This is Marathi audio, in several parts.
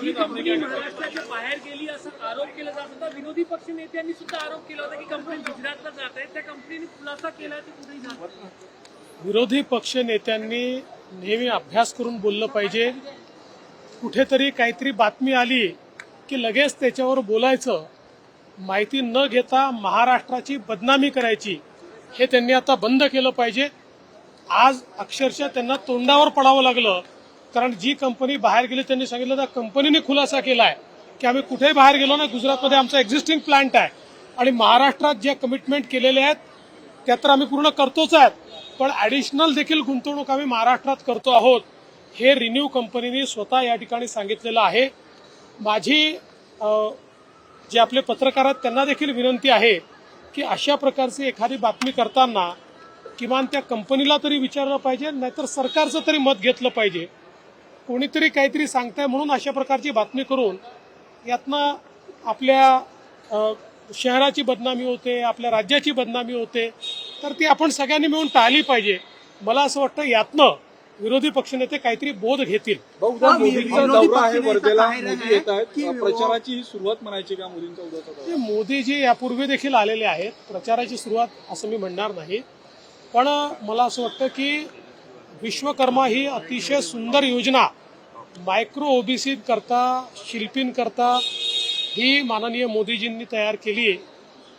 जी कंपनी महाराष्ट्राच्या बाहेर गेली असा आरोप केला जात होता. विरोधी पक्ष नेत्यांनी सुद्धा आरोप केला होता की कंपनी गुजरातला जात आहे. त्या कंपनीने खुलासा केला ते कुठेही जात. विरोधी पक्ष नेत्यांनी नेहमी अभ्यास करून बोललं पाहिजे. कुठेतरी काहीतरी बातमी आली की लगेच त्याच्यावर बोलायचं. माहिती न घेता महाराष्ट्राची बदनामी करायची. हे त्यांनी आता बंद केलं पाहिजे. आज अक्षरशः त्यांना तोंडावर पडावं लागलं. कारण जी कंपनी बाहेर गेली त्यांनी सांगितलं त्या कंपनीने खुलासा केलाय की आम्ही कुठेही बाहेर गेलो ना गुजरातमध्ये आमचा एक्झिस्टिंग प्लांट आहे. आणि महाराष्ट्रात ज्या कमिटमेंट केलेल्या आहेत त्या तर आम्ही पूर्ण करतोच आहेत. पण ऍडिशनल देखील गुंतवणूक आम्ही महाराष्ट्रात करतो आहोत हे रिन्यू कंपनीने स्वतः या ठिकाणी सांगितलेलं आहे. माझी जे आपले पत्रकार आहेत त्यांना देखील विनंती आहे की अशा प्रकारची एखादी बातमी करताना किमान त्या कंपनीला तरी विचारलं पाहिजे नाहीतर सरकारचं तरी मत घेतलं पाहिजे. कोणीतरी काहीतरी सांगताय म्हणून अशा प्रकारची बातमी करून यातनं आपल्या शहराची बदनामी होते आपल्या राज्याची बदनामी होते तर ती आपण सगळ्यांनी मिळून टाळली पाहिजे. मला असं वाटतं यातनं विरोधी पक्षनेते काहीतरी बोध घेतील. प्रचाराची ही सुरुवात म्हणायची का मोदींचा मोदीजी यापूर्वी देखील आलेले आहेत प्रचाराची सुरुवात असं मी म्हणणार नाही. पण मला असं वाटतं की विश्वकर्मा ही अतिशय सुंदर योजना मायक्रो ओबीसी करता शिल्पींकरता ही माननीय मोदीजींनी तयार केली आहे.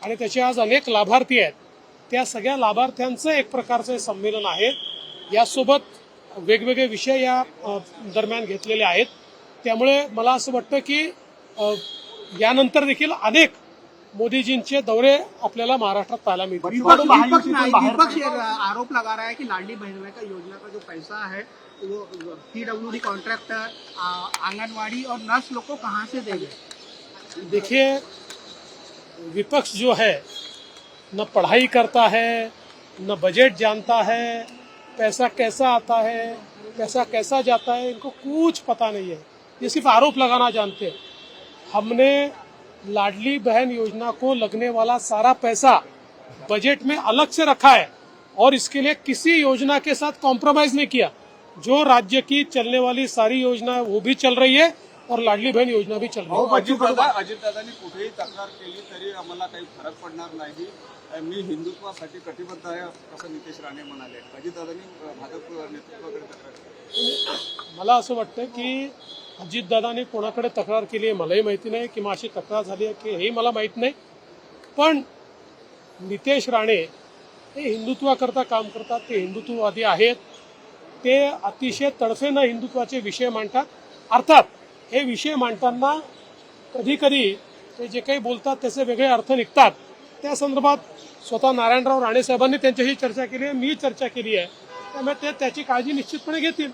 आणि त्याचे आज अनेक लाभार्थी आहेत. त्या सगळ्या लाभार्थ्यांचं एक प्रकारचं संमेलन आहे. यासोबत वेगवेगळे विषय या दरम्यान घेतलेले आहेत. त्यामुळे मला असं वाटतं की यानंतर देखील अनेक मोदीजींचे दौरे आपल्याला महाराष्ट्रात पाहायला मिळतील. विपक्ष विपक्ष नहीं विपक्ष ये आरोप लगा रहा है कि लाडली बहन का योजना का जो पैसा है वो पीडब्ल्यूडी कॉन्ट्रैक्टर आंगनवाड़ी और नर्स लोग को कहाँ से देंगे? देखिए विपक्ष जो है न पढ़ाई करता है न बजट जानता है पैसा कैसा आता है पैसा कैसा जाता है इनको कुछ पता नहीं है। ये सिर्फ़ आरोप लगाना जानते हैं। हमने लाडली बहन योजना को लगने वाला सारा पैसा बजट में अलग से रखा है और इसके लिए किसी योजना के साथ कॉम्प्रोमाइज नहीं किया। जो राज्य की चलने वाली सारी योजना है वो भी चल रही है और लाडली बहन योजना भी चल रही है। अजितदादा अजितदाभाऊंनी कुठेही तक्रार केली तरी आम्हाला काही फरक पडणार नाही. मी हिंदुत्वासाठी कटिबद्ध आहे असं नितेश राणे म्हणाले. अं, भाजप नेतृत्वाकडे तक्रार केली. मला असं वाटतं की अजितदादाने कोणाकडे तक्रार केली आहे मलाही माहिती नाही किंवा अशी तक्रार झाली आहे की हेही मला माहीत नाही. पण नितेश राणे हे हिंदुत्वाकरता काम करतात ते हिंदुत्ववादी आहेत. ते अतिशय तडफेनं हिंदुत्वाचे विषय मांडतात. अर्थात हे विषय मांडताना कधी कधी ते जे काही बोलतात त्याचे वेगळे अर्थ निघतात. त्या संदर्भात स्वतः नारायणराव राणे साहेबांनी त्यांच्याशी चर्चा केली आहे मी चर्चा केली आहे. त्यामुळे ते त्याची काळजी निश्चितपणे घेतील.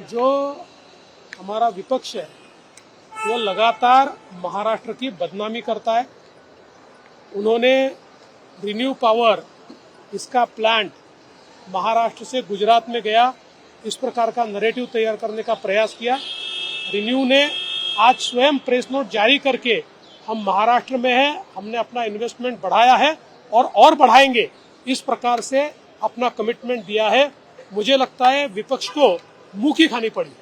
जो हमारा विपक्ष है, वो लगातार महाराष्ट्र की बदनामी करता है। उन्होंने रिन्यू पावर इसका प्लांट महाराष्ट्र से गुजरात में गया, इस प्रकार का नरेटिव तैयार करने का प्रयास किया। रिन्यू ने आज स्वयं प्रेस नोट जारी करके हम महाराष्ट्र में हैं, हमने अपना इन्वेस्टमेंट बढ़ाया है और और बढ़ाएँगे। इस प्रकार से अपना कमिटमेंट दिया है। मुझे लगता है विपक्ष को मुखी खानी पड़ी।